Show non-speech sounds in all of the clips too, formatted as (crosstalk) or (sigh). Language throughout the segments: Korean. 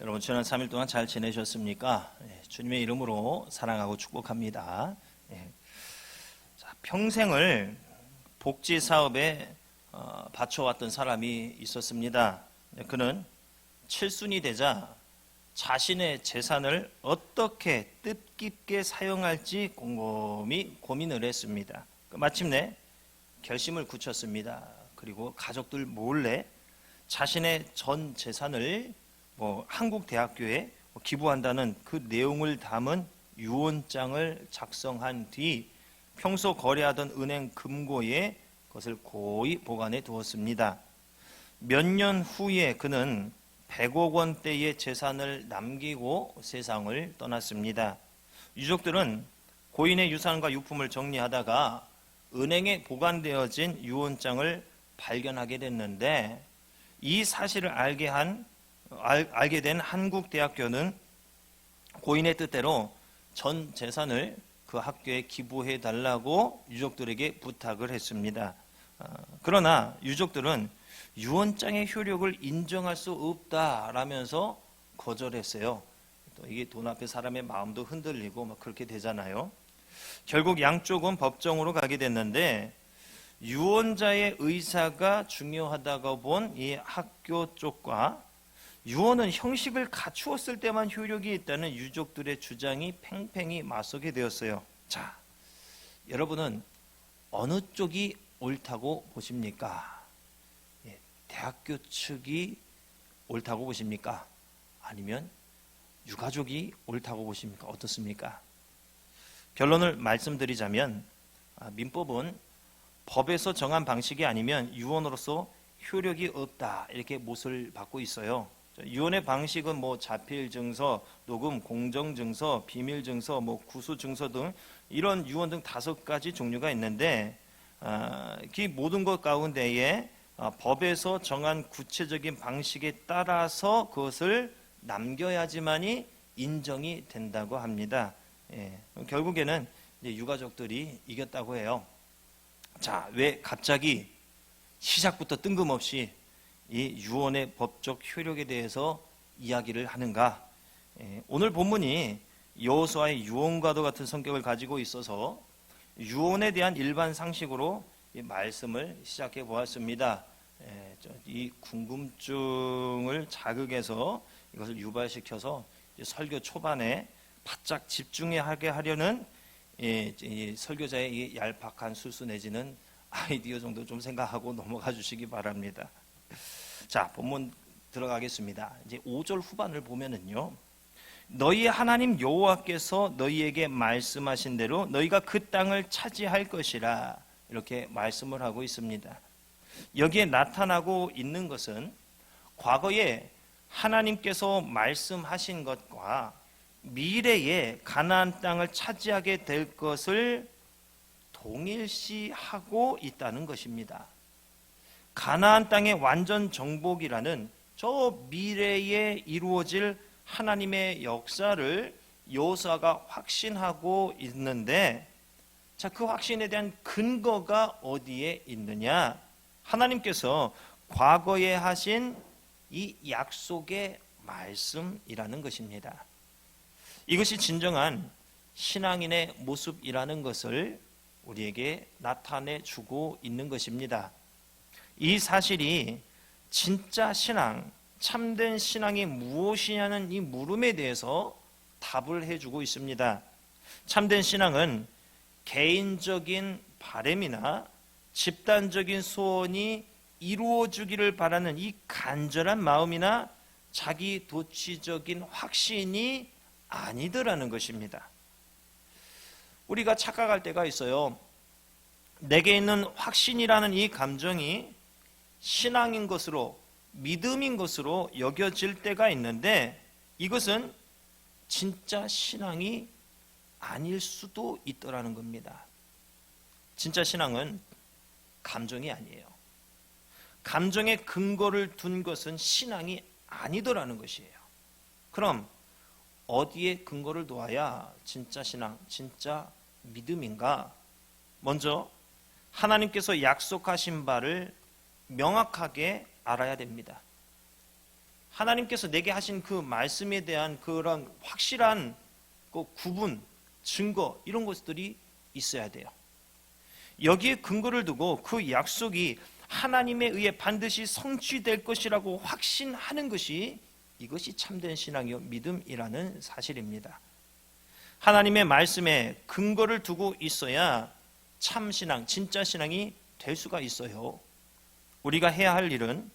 여러분 지난 3일 동안 잘 지내셨습니까? 예, 주님의 이름으로 사랑하고 축복합니다. 예. 자, 평생을 복지 사업에 어, 바쳐왔던 사람이 있었습니다. 예, 그는 칠순이 되자 자신의 재산을 어떻게 뜻깊게 사용할지 곰곰이 고민을 했습니다. 그 마침내 결심을 굳혔습니다. 그리고 가족들 몰래 자신의 전 재산을 뭐 한국 대학교에 기부한다는 그 내용을 담은 유언장을 작성한 뒤 평소 거래하던 은행 금고에 그것을 고이 보관해 두었습니다. 몇 년 후에 그는 100억 원대의 재산을 남기고 세상을 떠났습니다. 유족들은 고인의 유산과 유품을 정리하다가 은행에 보관되어진 유언장을 발견하게 됐는데 이 사실을 알게 한 알, 알게 된 한국대학교는 고인의 뜻대로 전 재산을 그 학교에 기부해 달라고 유족들에게 부탁을 했습니다. 어, 그러나 유족들은 유언장의 효력을 인정할 수 없다라면서 거절했어요. 또 이게 돈 앞에 사람의 마음도 흔들리고 막 그렇게 되잖아요. 결국 양쪽은 법정으로 가게 됐는데 유언자의 의사가 중요하다고 본 이 학교 쪽과 유언은 형식을 갖추었을 때만 효력이 있다는 유족들의 주장이 팽팽히 맞서게 되었어요. 자, 여러분은 어느 쪽이 옳다고 보십니까? 예, 대학교 측이 옳다고 보십니까? 아니면 유가족이 옳다고 보십니까? 어떻습니까? 결론을 말씀드리자면 아, 민법은 법에서 정한 방식이 아니면 유언으로서 효력이 없다 이렇게 못을 받고 있어요. 유언의 방식은 뭐 자필 증서, 녹음 공정 증서, 비밀 증서, 뭐 구수 증서 등 이런 유언 등 다섯 가지 종류가 있는데 아, 그 모든 것 가운데에 아, 법에서 정한 구체적인 방식에 따라서 그것을 남겨야지만이 인정이 된다고 합니다. 예, 결국에는 유가족들이 이겼다고 해요. 자, 왜 갑자기 시작부터 뜬금없이 이 유언의 법적 효력에 대해서 이야기를 하는가? 예, 오늘 본문이 여호수아의 유언과도 같은 성격을 가지고 있어서 유언에 대한 일반 상식으로 이 말씀을 시작해 보았습니다. 예, 저이 궁금증을 자극해서 이것을 유발시켜서 설교 초반에 바짝 집중하게 하려는 예, 이 설교자의 이 얄팍한 수수 내지는 아이디어 정도 좀 생각하고 넘어가 주시기 바랍니다. 자, 본문 들어가겠습니다. 이제 5절 후반을 보면은요. 너희 하나님 여호와께서 너희에게 말씀하신 대로 너희가 그 땅을 차지할 것이라 이렇게 말씀을 하고 있습니다. 여기에 나타나고 있는 것은 과거에 하나님께서 말씀하신 것과 미래에 가나안 땅을 차지하게 될 것을 동일시하고 있다는 것입니다. 가나안 땅의 완전 정복이라는 저 미래에 이루어질 하나님의 역사를 여호수아가 확신하고 있는데 자, 그 확신에 대한 근거가 어디에 있느냐? 하나님께서 과거에 하신 이 약속의 말씀이라는 것입니다. 이것이 진정한 신앙인의 모습이라는 것을 우리에게 나타내 주고 있는 것입니다. 이 사실이 진짜 신앙, 참된 신앙이 무엇이냐는 이 물음에 대해서 답을 해주고 있습니다. 참된 신앙은 개인적인 바램이나 집단적인 소원이 이루어지기를 바라는 이 간절한 마음이나 자기 도취적인 확신이 아니더라는 것입니다. 우리가 착각할 때가 있어요. 내게 있는 확신이라는 이 감정이 신앙인 것으로 믿음인 것으로 여겨질 때가 있는데 이것은 진짜 신앙이 아닐 수도 있더라는 겁니다. 진짜 신앙은 감정이 아니에요. 감정의 근거를 둔 것은 신앙이 아니더라는 것이에요. 그럼 어디에 근거를 놓아야 진짜 신앙, 진짜 믿음인가? 먼저 하나님께서 약속하신 바를 명확하게 알아야 됩니다. 하나님께서 내게 하신 그 말씀에 대한 그런 확실한 그 구분, 증거 이런 것들이 있어야 돼요. 여기에 근거를 두고 그 약속이 하나님에 의해 반드시 성취될 것이라고 확신하는 것이 이것이 참된 신앙이요 믿음이라는 사실입니다. 하나님의 말씀에 근거를 두고 있어야 참 신앙, 진짜 신앙이 될 수가 있어요. 우리가 해야 할 일은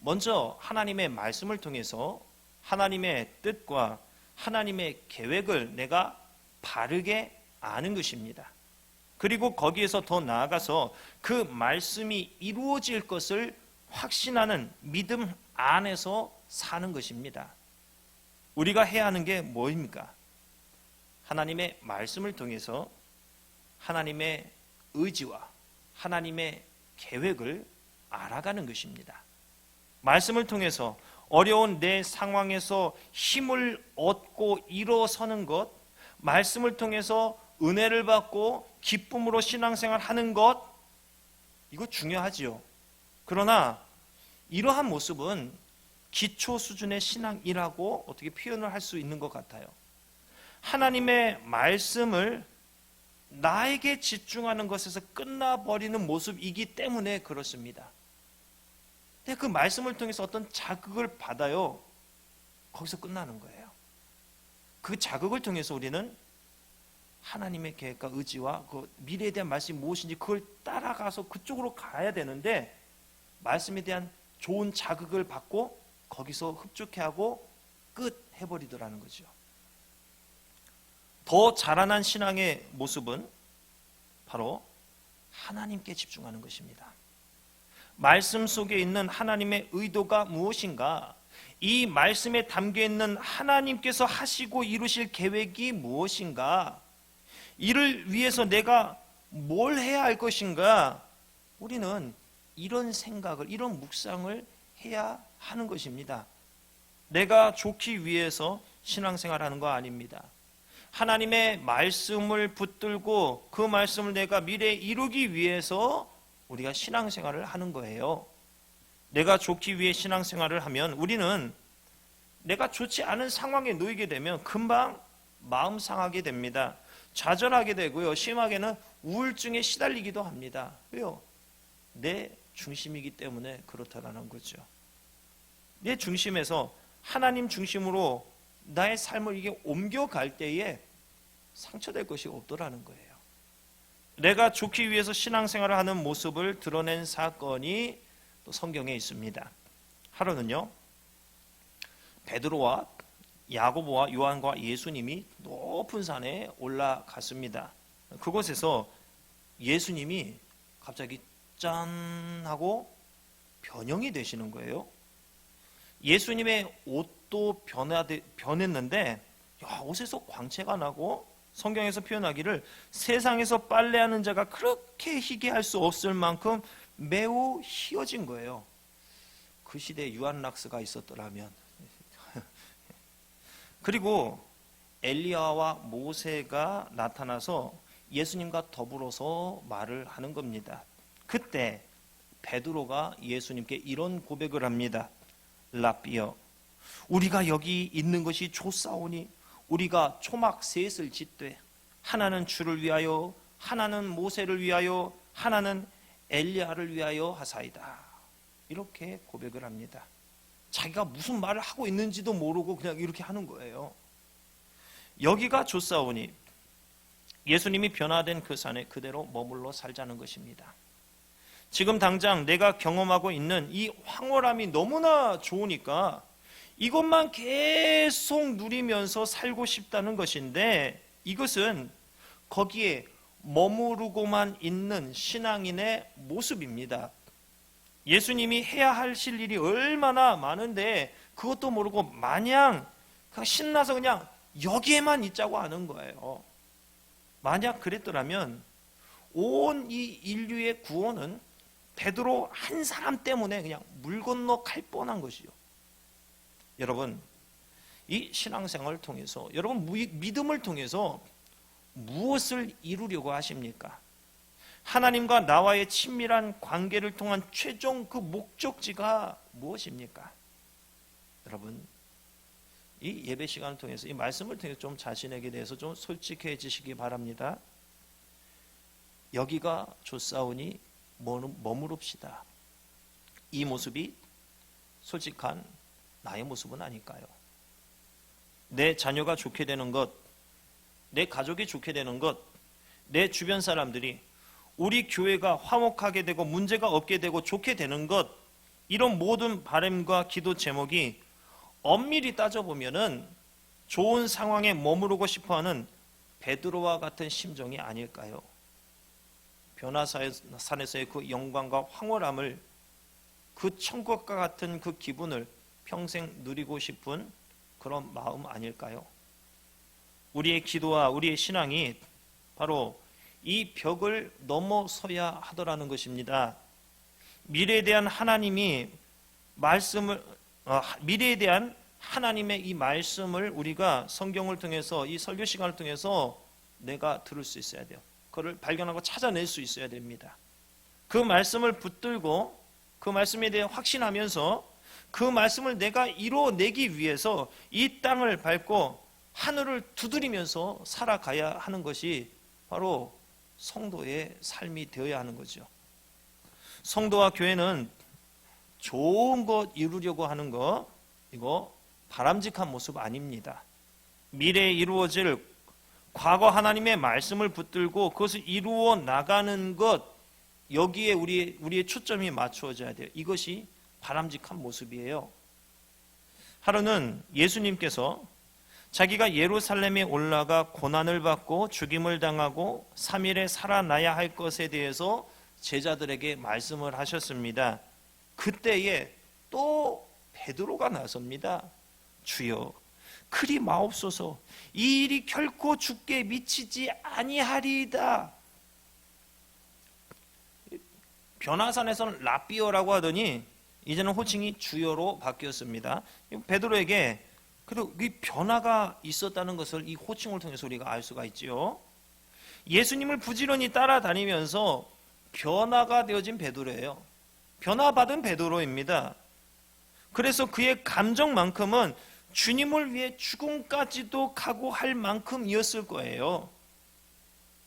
먼저 하나님의 말씀을 통해서 하나님의 뜻과 하나님의 계획을 내가 바르게 아는 것입니다. 그리고 거기에서 더 나아가서 그 말씀이 이루어질 것을 확신하는 믿음 안에서 사는 것입니다. 우리가 해야 하는 게 뭐입니까? 하나님의 말씀을 통해서 하나님의 의지와 하나님의 계획을 알아가는 것입니다. 말씀을 통해서 어려운 내 상황에서 힘을 얻고 일어서는 것, 말씀을 통해서 은혜를 받고 기쁨으로 신앙생활 하는 것, 이거 중요하지요. 그러나 이러한 모습은 기초 수준의 신앙이라고 어떻게 표현을 할 수 있는 것 같아요. 하나님의 말씀을 나에게 집중하는 것에서 끝나버리는 모습이기 때문에 그렇습니다. 근데 그 말씀을 통해서 어떤 자극을 받아요. 거기서 끝나는 거예요. 그 자극을 통해서 우리는 하나님의 계획과 의지와 그 미래에 대한 말씀이 무엇인지 그걸 따라가서 그쪽으로 가야 되는데 말씀에 대한 좋은 자극을 받고 거기서 흡족해하고 끝 해버리더라는 거죠. 더 자라난 신앙의 모습은 바로 하나님께 집중하는 것입니다. 말씀 속에 있는 하나님의 의도가 무엇인가? 이 말씀에 담겨 있는 하나님께서 하시고 이루실 계획이 무엇인가? 이를 위해서 내가 뭘 해야 할 것인가? 우리는 이런 생각을, 이런 묵상을 해야 하는 것입니다. 내가 좋기 위해서 신앙생활 하는 거 아닙니다. 하나님의 말씀을 붙들고 그 말씀을 내가 미래에 이루기 위해서 우리가 신앙생활을 하는 거예요. 내가 좋기 위해 신앙생활을 하면 우리는 내가 좋지 않은 상황에 놓이게 되면 금방 마음 상하게 됩니다. 좌절하게 되고요. 심하게는 우울증에 시달리기도 합니다. 왜요? 내 중심이기 때문에 그렇다라는 거죠. 내 중심에서 하나님 중심으로 나의 삶을 이게 옮겨갈 때에 상처될 것이 없더라는 거예요. 내가 좋기 위해서 신앙생활을 하는 모습을 드러낸 사건이 또 성경에 있습니다. 하루는요, 베드로와 야고보와 요한과 예수님이 높은 산에 올라갔습니다. 그곳에서 예수님이 갑자기 짠 하고 변형이 되시는 거예요. 예수님의 옷도 변화되, 변했는데 야, 옷에서 광채가 나고 성경에서 표현하기를 세상에서 빨래하는 자가 그렇게 희게 할수 없을 만큼 매우 희어진 거예요. 그 시대에 유한락스가 있었더라면 (laughs) 그리고 엘리야와 모세가 나타나서 예수님과 더불어서 말을 하는 겁니다. 그때 베드로가 예수님께 이런 고백을 합니다. 라비어 우리가 여기 있는 것이 좋사오니 우리가 초막 셋을 짓되 하나는 주를 위하여 하나는 모세를 위하여 하나는 엘리야를 위하여 하사이다. 이렇게 고백을 합니다. 자기가 무슨 말을 하고 있는지도 모르고 그냥 이렇게 하는 거예요. 여기가 좋사오니 예수님이 변화된 그 산에 그대로 머물러 살자는 것입니다. 지금 당장 내가 경험하고 있는 이 황홀함이 너무나 좋으니까 이것만 계속 누리면서 살고 싶다는 것인데 이것은 거기에 머무르고만 있는 신앙인의 모습입니다. 예수님이 해야 하실 일이 얼마나 많은데 그것도 모르고 마냥 신나서 그냥 여기에만 있자고 하는 거예요. 만약 그랬더라면 온 이 인류의 구원은 베드로 한 사람 때문에 그냥 물 건너 갈 뻔한 것이요. 여러분, 이 신앙생활을 통해서 여러분 믿음을 통해서 무엇을 이루려고 하십니까? 하나님과 나와의 친밀한 관계를 통한 최종 그 목적지가 무엇입니까? 여러분 이 예배 시간을 통해서 이 말씀을 통해서 좀 자신에게 대해서 좀 솔직해지시기 바랍니다. 여기가 좋사오니 머무릅시다. 이 모습이 솔직한 나의 모습은 아닐까요? 내 자녀가 좋게 되는 것, 내 가족이 좋게 되는 것, 내 주변 사람들이 우리 교회가 화목하게 되고 문제가 없게 되고 좋게 되는 것, 이런 모든 바램과 기도 제목이 엄밀히 따져보면은 좋은 상황에 머무르고 싶어 하는 베드로와 같은 심정이 아닐까요? 변화산에서의 그 영광과 황홀함을 그 천국과 같은 그 기분을 평생 누리고 싶은 그런 마음 아닐까요? 우리의 기도와 우리의 신앙이 바로 이 벽을 넘어서야 하더라는 것입니다. 미래에 대한 하나님이 말씀을 어, 미래에 대한 하나님의 이 말씀을 우리가 성경을 통해서 이 설교 시간을 통해서 내가 들을 수 있어야 돼요. 그걸 발견하고 찾아낼 수 있어야 됩니다. 그 말씀을 붙들고 그 말씀에 대해 확신하면서 그 말씀을 내가 이루어내기 위해서 이 땅을 밟고 하늘을 두드리면서 살아가야 하는 것이 바로 성도의 삶이 되어야 하는 거죠. 성도와 교회는 좋은 것 이루려고 하는 것 이거 바람직한 모습 아닙니다. 미래에 이루어질 과거 하나님의 말씀을 붙들고 그것을 이루어 나가는 것 여기에 우리 우리의 초점이 맞추어져야 돼요. 이것이 바람직한 모습이에요. 하루는 예수님께서 자기가 예루살렘에 올라가 고난을 받고 죽임을 당하고 3일에 살아나야 할 것에 대해서 제자들에게 말씀을 하셨습니다. 그때에 또 베드로가 나섭니다. 주여 그리 마옵소서 이 일이 결코 죽게 미치지 아니하리이다. 변화산에서는 라비오라고 하더니 이제는 호칭이 주여로 바뀌었습니다. 베드로에게 그리고 이 변화가 있었다는 것을 이 호칭을 통해서 우리가 알 수가 있지요. 예수님을 부지런히 따라다니면서 변화가 되어진 베드로예요. 변화받은 베드로입니다. 그래서 그의 감정만큼은 주님을 위해 죽음까지도 각오할 만큼이었을 거예요.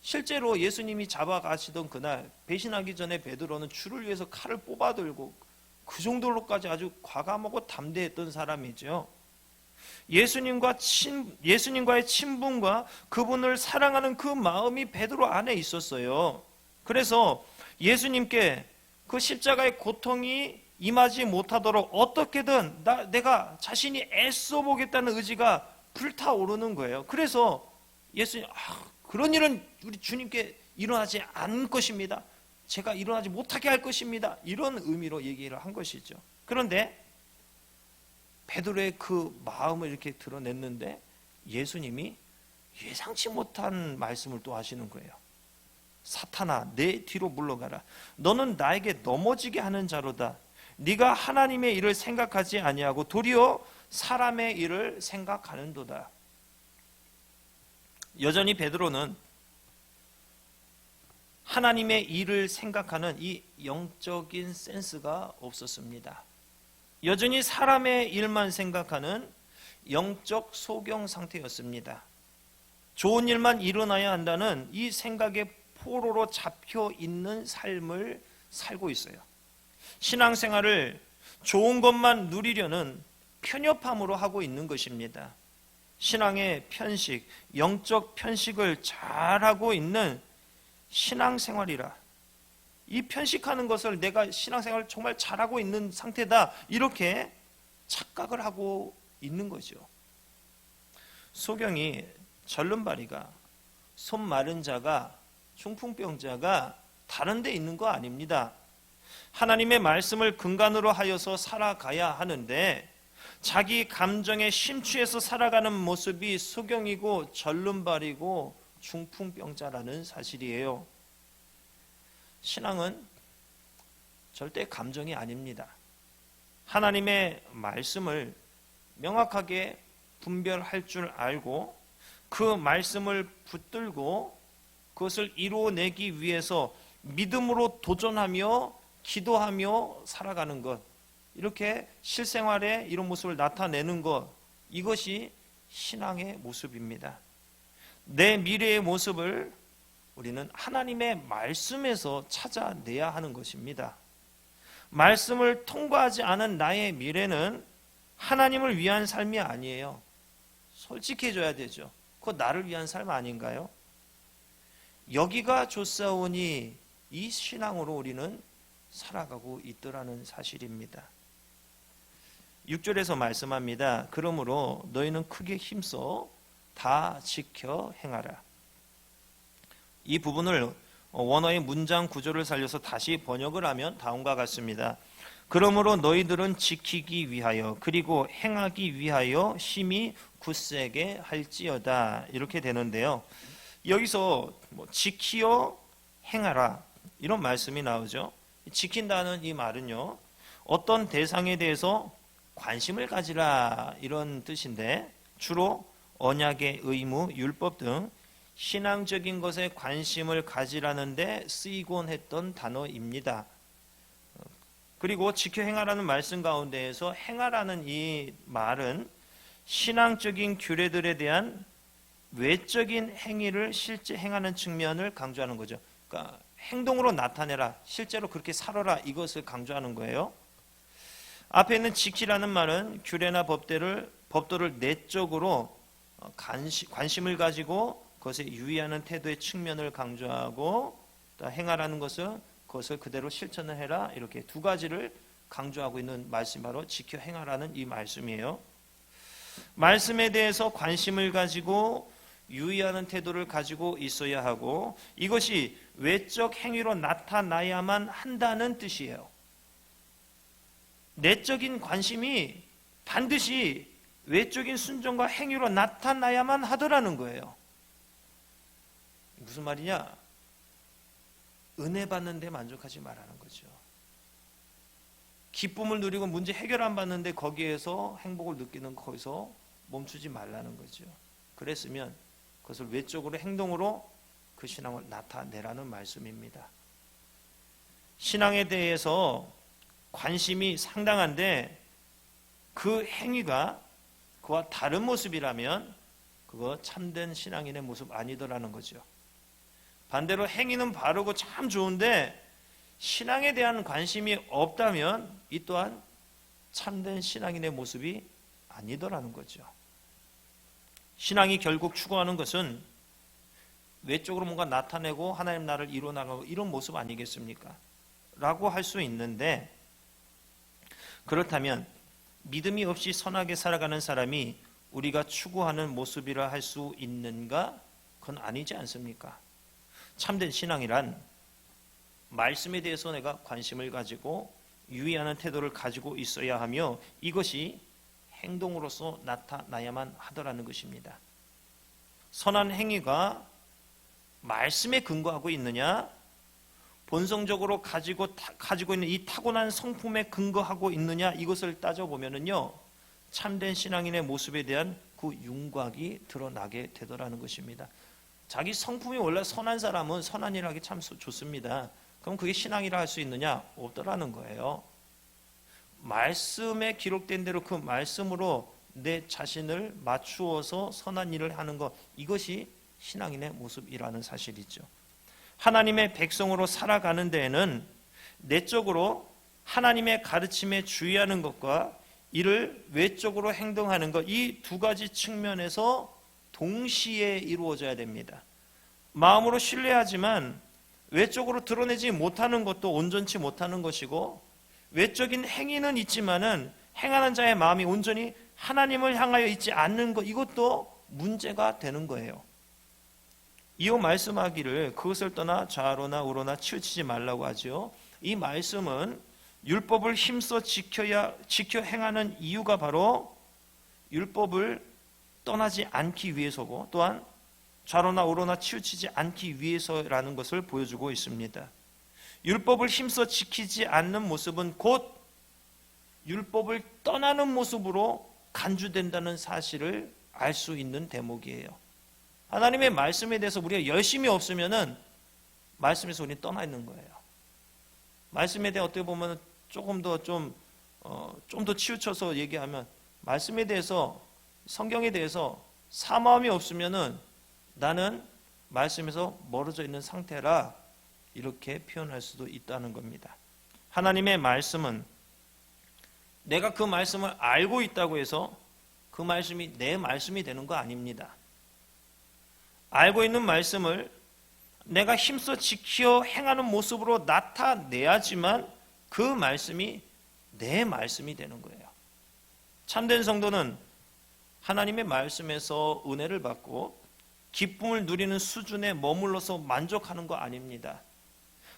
실제로 예수님이 잡아가시던 그날 배신하기 전에 베드로는 주를 위해서 칼을 뽑아들고 그 정도로까지 아주 과감하고 담대했던 사람이죠. 예수님과 친, 예수님과의 친분과 그분을 사랑하는 그 마음이 베드로 안에 있었어요. 그래서 예수님께 그 십자가의 고통이 임하지 못하도록 어떻게든 나, 내가 자신이 애써 보겠다는 의지가 불타오르는 거예요. 그래서 예수님, 아, 그런 일은 우리 주님께 일어나지 않을 것입니다. 제가 일어나지 못하게 할 것입니다. 이런 의미로 얘기를 한 것이죠. 그런데 베드로의 그 마음을 이렇게 드러냈는데 예수님이 예상치 못한 말씀을 또 하시는 거예요. 사탄아 내 뒤로 물러가라. 너는 나에게 넘어지게 하는 자로다. 네가 하나님의 일을 생각하지 아니하고 도리어 사람의 일을 생각하는도다. 여전히 베드로는 하나님의 일을 생각하는 이 영적인 센스가 없었습니다. 여전히 사람의 일만 생각하는 영적 소경 상태였습니다. 좋은 일만 일어나야 한다는 이 생각의 포로로 잡혀 있는 삶을 살고 있어요. 신앙생활을 좋은 것만 누리려는 편협함으로 하고 있는 것입니다. 신앙의 편식, 영적 편식을 잘하고 있는 신앙생활이라 이 편식하는 것을 내가 신앙생활을 정말 잘하고 있는 상태다 이렇게 착각을 하고 있는 거죠. 소경이 절름발이가 손 마른 자가 중풍병자가 다른 데 있는 거 아닙니다. 하나님의 말씀을 근간으로 하여서 살아가야 하는데 자기 감정에 심취해서 살아가는 모습이 소경이고 절름발이고 중풍병자라는 사실이에요. 신앙은 절대 감정이 아닙니다. 하나님의 말씀을 명확하게 분별할 줄 알고 그 말씀을 붙들고 그것을 이루어내기 위해서 믿음으로 도전하며 기도하며 살아가는 것 이렇게 실생활에 이런 모습을 나타내는 것 이것이 신앙의 모습입니다. 내 미래의 모습을 우리는 하나님의 말씀에서 찾아내야 하는 것입니다. 말씀을 통과하지 않은 나의 미래는 하나님을 위한 삶이 아니에요. 솔직해져야 되죠. 그거 나를 위한 삶 아닌가요? 여기가 좋사오니 이 신앙으로 우리는 살아가고 있더라는 사실입니다. 6절에서 말씀합니다. 그러므로 너희는 크게 힘써 다 지켜 행하라. 이 부분을 원어의 문장 구조를 살려서 다시 번역을 하면 다음과 같습니다. 그러므로 너희들은 지키기 위하여 그리고 행하기 위하여 심히 굳세게 할지어다 이렇게 되는데요. 여기서 뭐 지키어 행하라 이런 말씀이 나오죠. 지킨다는 이 말은요. 어떤 대상에 대해서 관심을 가지라 이런 뜻인데 주로 언약의 의무, 율법 등 신앙적인 것에 관심을 가지라는데 쓰이곤 했던 단어입니다. 그리고 지켜 행하라는 말씀 가운데에서 행하라는 이 말은 신앙적인 규례들에 대한 외적인 행위를 실제 행하는 측면을 강조하는 거죠. 그러니까 행동으로 나타내라, 실제로 그렇게 살아라 이것을 강조하는 거예요. 앞에 있는 지키라는 말은 규례나 법대를 법도를 내적으로 관심, 관심 을 가지고 그것에 유의하는 태도의 측면을 강조하고 또 행하라는 것은 그것을 그대로 실천을 해라 이렇게 두 가지를 강조하고 있는 말씀 바로 지켜 행하라는 이 말씀이에요. 말씀에 대해서 관심을 가지고 유의하는 태도를 가지고 있어야 하고 이것이 외적 행위로 나타나야만 한다는 뜻이에요. 내적인 관심이 반드시 외적인 순종과 행위로 나타나야만 하더라는 거예요. 무슨 말이냐? 은혜 받는데 만족하지 말라는 거죠. 기쁨을 누리고 문제 해결 안 받는데 거기에서 행복을 느끼는 거기서 멈추지 말라는 거죠. 그랬으면 그것을 외적으로 행동으로 그 신앙을 나타내라는 말씀입니다. 신앙에 대해서 관심이 상당한데 그 행위가 그와 다른 모습이라면 그거 참된 신앙인의 모습 아니더라는 거죠. 반대로 행위는 바르고 참 좋은데 신앙에 대한 관심이 없다면 이 또한 참된 신앙인의 모습이 아니더라는 거죠. 신앙이 결국 추구하는 것은 외적으로 뭔가 나타내고 하나님 나를 이루어 나가고 이런 모습 아니겠습니까? 라고 할 수 있는데 그렇다면 믿음이 없이 선하게 살아가는 사람이 우리가 추구하는 모습이라 할 수 있는가? 그건 아니지 않습니까? 참된 신앙이란 말씀에 대해서 내가 관심을 가지고 유의하는 태도를 가지고 있어야 하며 이것이 행동으로서 나타나야만 하더라는 것입니다. 선한 행위가 말씀에 근거하고 있느냐? 본성적으로 가지고 가지고 있는 이 타고난 성품에 근거하고 있느냐? 이것을 따져 보면은요. 참된 신앙인의 모습에 대한 그 윤곽이 드러나게 되더라는 것입니다. 자기 성품이 원래 선한 사람은 선한 일 하기 참 좋습니다. 그럼 그게 신앙이라 할 수 있느냐? 없더라는 거예요. 말씀에 기록된 대로 그 말씀으로 내 자신을 맞추어서 선한 일을 하는 것 이것이 신앙인의 모습이라는 사실이죠. 하나님의 백성으로 살아가는 데에는 내적으로 하나님의 가르침에 주의하는 것과 이를 외적으로 행동하는 것 이 두 가지 측면에서 동시에 이루어져야 됩니다. 마음으로 신뢰하지만 외적으로 드러내지 못하는 것도 온전치 못하는 것이고 외적인 행위는 있지만은 행하는 자의 마음이 온전히 하나님을 향하여 있지 않는 것 이것도 문제가 되는 거예요. 이어 말씀하기를 그것을 떠나 좌로나 우로나 치우치지 말라고 하죠. 이 말씀은 율법을 힘써 지켜야 지켜 행하는 이유가 바로 율법을 떠나지 않기 위해서고 또한 좌로나 우로나 치우치지 않기 위해서라는 것을 보여주고 있습니다. 율법을 힘써 지키지 않는 모습은 곧 율법을 떠나는 모습으로 간주된다는 사실을 알 수 있는 대목이에요. 하나님의 말씀에 대해서 우리가 열심히 없으면은 말씀에서 우리 떠나 있는 거예요. 말씀에 대해 어떻게 보면 조금 더 좀 어, 좀 더 치우쳐서 얘기하면 말씀에 대해서 성경에 대해서 사마음이 없으면은 나는 말씀에서 멀어져 있는 상태라 이렇게 표현할 수도 있다는 겁니다. 하나님의 말씀은 내가 그 말씀을 알고 있다고 해서 그 말씀이 내 말씀이 되는 거 아닙니다. 알고 있는 말씀을 내가 힘써 지키어 행하는 모습으로 나타내야지만 그 말씀이 내 말씀이 되는 거예요. 참된 성도는 하나님의 말씀에서 은혜를 받고 기쁨을 누리는 수준에 머물러서 만족하는 거 아닙니다.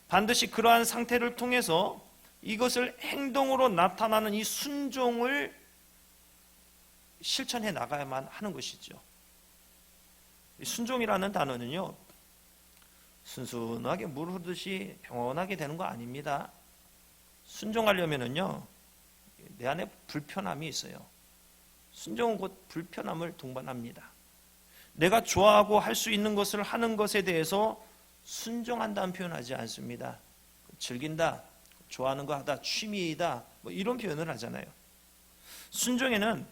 반드시 그러한 상태를 통해서 이것을 행동으로 나타나는 이 순종을 실천해 나가야만 하는 것이죠. 순종이라는 단어는요, 순순하게 물 흐르듯이 평온하게 되는 거 아닙니다. 순종하려면은요, 내 안에 불편함이 있어요. 순종은 곧 불편함을 동반합니다. 내가 좋아하고 할 수 있는 것을 하는 것에 대해서 순종한다는 표현하지 않습니다. 즐긴다, 좋아하는 거 하다, 취미이다, 뭐 이런 표현을 하잖아요. 순종에는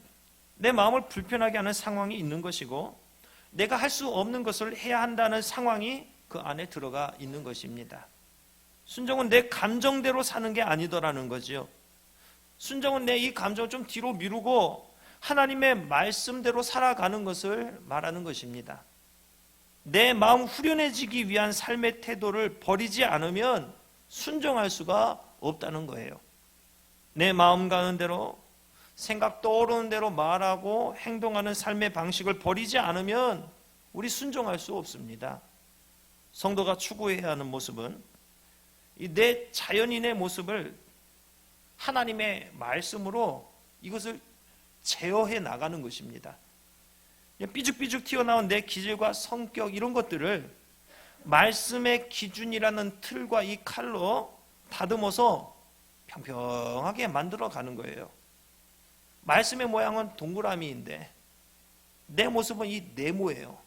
내 마음을 불편하게 하는 상황이 있는 것이고, 내가 할 수 없는 것을 해야 한다는 상황이 그 안에 들어가 있는 것입니다. 순종은 내 감정대로 사는 게 아니더라는 거지요. 순종은 내 이 감정을 좀 뒤로 미루고 하나님의 말씀대로 살아가는 것을 말하는 것입니다. 내 마음 후련해지기 위한 삶의 태도를 버리지 않으면 순종할 수가 없다는 거예요. 내 마음 가는 대로 생각 떠오르는 대로 말하고 행동하는 삶의 방식을 버리지 않으면 우리 순종할 수 없습니다. 성도가 추구해야 하는 모습은 이내 자연인의 모습을 하나님의 말씀으로 이것을 제어해 나가는 것입니다. 삐죽삐죽 튀어나온 내 기질과 성격 이런 것들을 말씀의 기준이라는 틀과 이 칼로 다듬어서 평평하게 만들어 가는 거예요. 말씀의 모양은 동그라미인데 내 모습은 이 네모예요.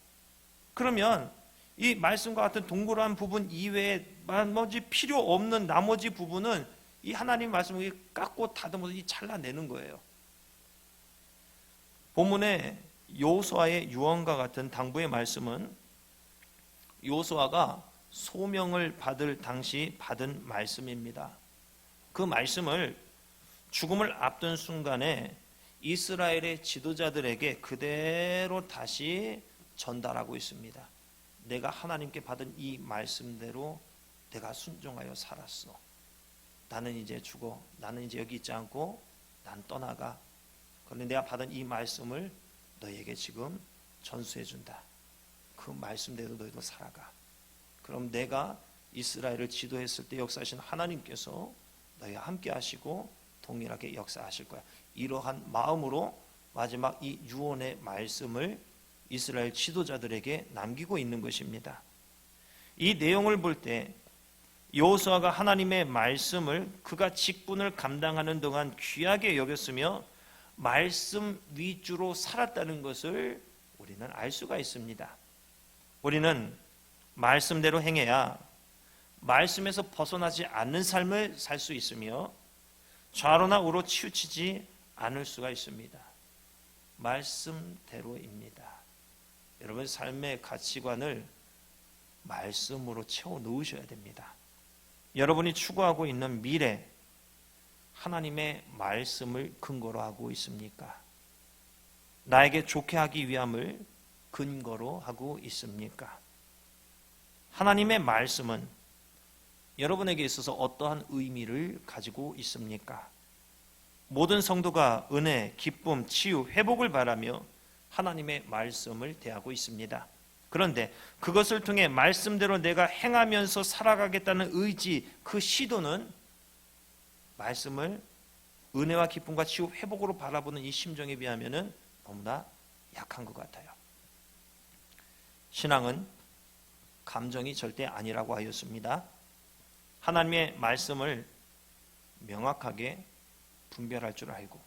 그러면 이 말씀과 같은 동그란 부분 이외에 나머지 필요 없는 나머지 부분은 이 하나님 말씀을 깎고 다듬어서 이 잘라내는 거예요. 본문에 요수아의 유언과 같은 당부의 말씀은 요수아가 소명을 받을 당시 받은 말씀입니다. 그 말씀을 죽음을 앞둔 순간에 이스라엘의 지도자들에게 그대로 다시 전달하고 있습니다. 내가 하나님께 받은 이 말씀대로 내가 순종하여 살았어. 나는 이제 죽어. 나는 이제 여기 있지 않고 난 떠나가. 그런데 내가 받은 이 말씀을 너에게 지금 전수해 준다. 그 말씀대로 너희도 살아가. 그럼 내가 이스라엘을 지도했을 때 역사하신 하나님께서 너희와 함께 하시고 동일하게 역사하실 거야. 이러한 마음으로 마지막 이 유언의 말씀을 이스라엘 지도자들에게 남기고 있는 것입니다. 이 내용을 볼 때 여호수아가 하나님의 말씀을 그가 직분을 감당하는 동안 귀하게 여겼으며 말씀 위주로 살았다는 것을 우리는 알 수가 있습니다. 우리는 말씀대로 행해야 말씀에서 벗어나지 않는 삶을 살 수 있으며 좌로나 우로 치우치지 않을 수가 있습니다. 말씀대로입니다. 여러분 삶의 가치관을 말씀으로 채워 넣으셔야 됩니다. 여러분이 추구하고 있는 미래 하나님의 말씀을 근거로 하고 있습니까? 나에게 좋게 하기 위함을 근거로 하고 있습니까? 하나님의 말씀은 여러분에게 있어서 어떠한 의미를 가지고 있습니까? 모든 성도가 은혜, 기쁨, 치유, 회복을 바라며 하나님의 말씀을 대하고 있습니다. 그런데 그것을 통해 말씀대로 내가 행하면서 살아가겠다는 의지, 그 시도는 말씀을 은혜와 기쁨과 치유, 회복으로 바라보는 이 심정에 비하면 너무나 약한 것 같아요. 신앙은 감정이 절대 아니라고 하였습니다. 하나님의 말씀을 명확하게 분별할 줄 알고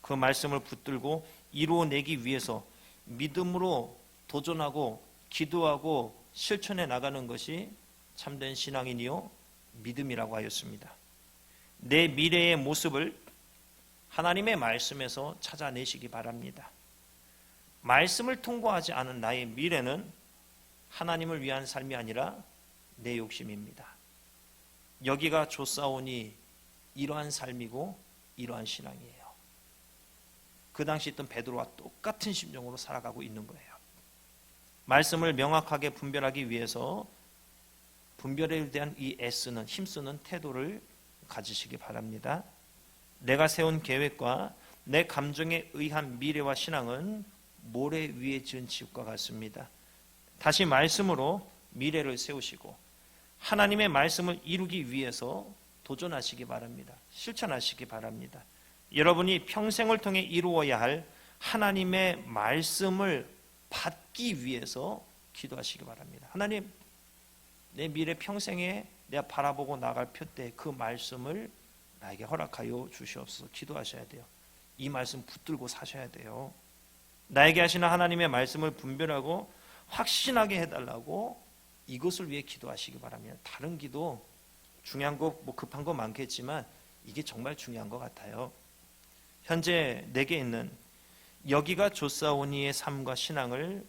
그 말씀을 붙들고 이루어내기 위해서 믿음으로 도전하고 기도하고 실천해 나가는 것이 참된 신앙인이요 믿음이라고 하였습니다. 내 미래의 모습을 하나님의 말씀에서 찾아내시기 바랍니다. 말씀을 통과하지 않은 나의 미래는 하나님을 위한 삶이 아니라 내 욕심입니다. 여기가 조사오니 이러한 삶이고 이러한 신앙이에요. 그 당시 있던 베드로와 똑같은 심정으로 살아가고 있는 거예요. 말씀을 명확하게 분별하기 위해서 분별에 대한 이 애쓰는 힘쓰는 태도를 가지시기 바랍니다. 내가 세운 계획과 내 감정에 의한 미래와 신앙은 모래 위에 지은 집과 같습니다. 다시 말씀으로 미래를 세우시고 하나님의 말씀을 이루기 위해서 도전하시기 바랍니다. 실천하시기 바랍니다. 여러분이 평생을 통해 이루어야 할 하나님의 말씀을 받기 위해서 기도하시기 바랍니다. 하나님, 내 미래 평생에 내가 바라보고 나갈 표때 그 말씀을 나에게 허락하여 주시옵소서 기도하셔야 돼요. 이 말씀 붙들고 사셔야 돼요. 나에게 하시는 하나님의 말씀을 분별하고 확신하게 해달라고 이것을 위해 기도하시기 바랍니다. 다른 기도 중요한 거 뭐 급한 거 많겠지만 이게 정말 중요한 것 같아요. 현재 내게 있는 여기가 조사오니의 삶과 신앙을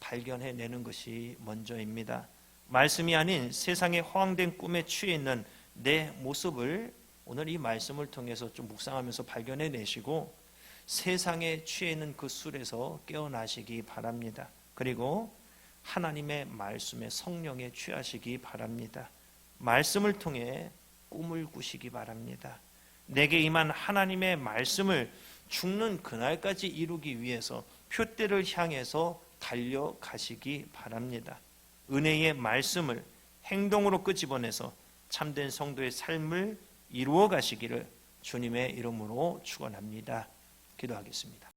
발견해 내는 것이 먼저입니다. 말씀이 아닌 세상의 허황된 꿈에 취해 있는 내 모습을 오늘 이 말씀을 통해서 좀 묵상하면서 발견해 내시고 세상에 취해 있는 그 술에서 깨어나시기 바랍니다. 그리고 하나님의 말씀에 성령에 취하시기 바랍니다. 말씀을 통해 꿈을 꾸시기 바랍니다. 내게 임한 하나님의 말씀을 죽는 그날까지 이루기 위해서 표대를 향해서 달려가시기 바랍니다. 은혜의 말씀을 행동으로 끄집어내서 참된 성도의 삶을 이루어 가시기를 주님의 이름으로 축원합니다. 기도하겠습니다.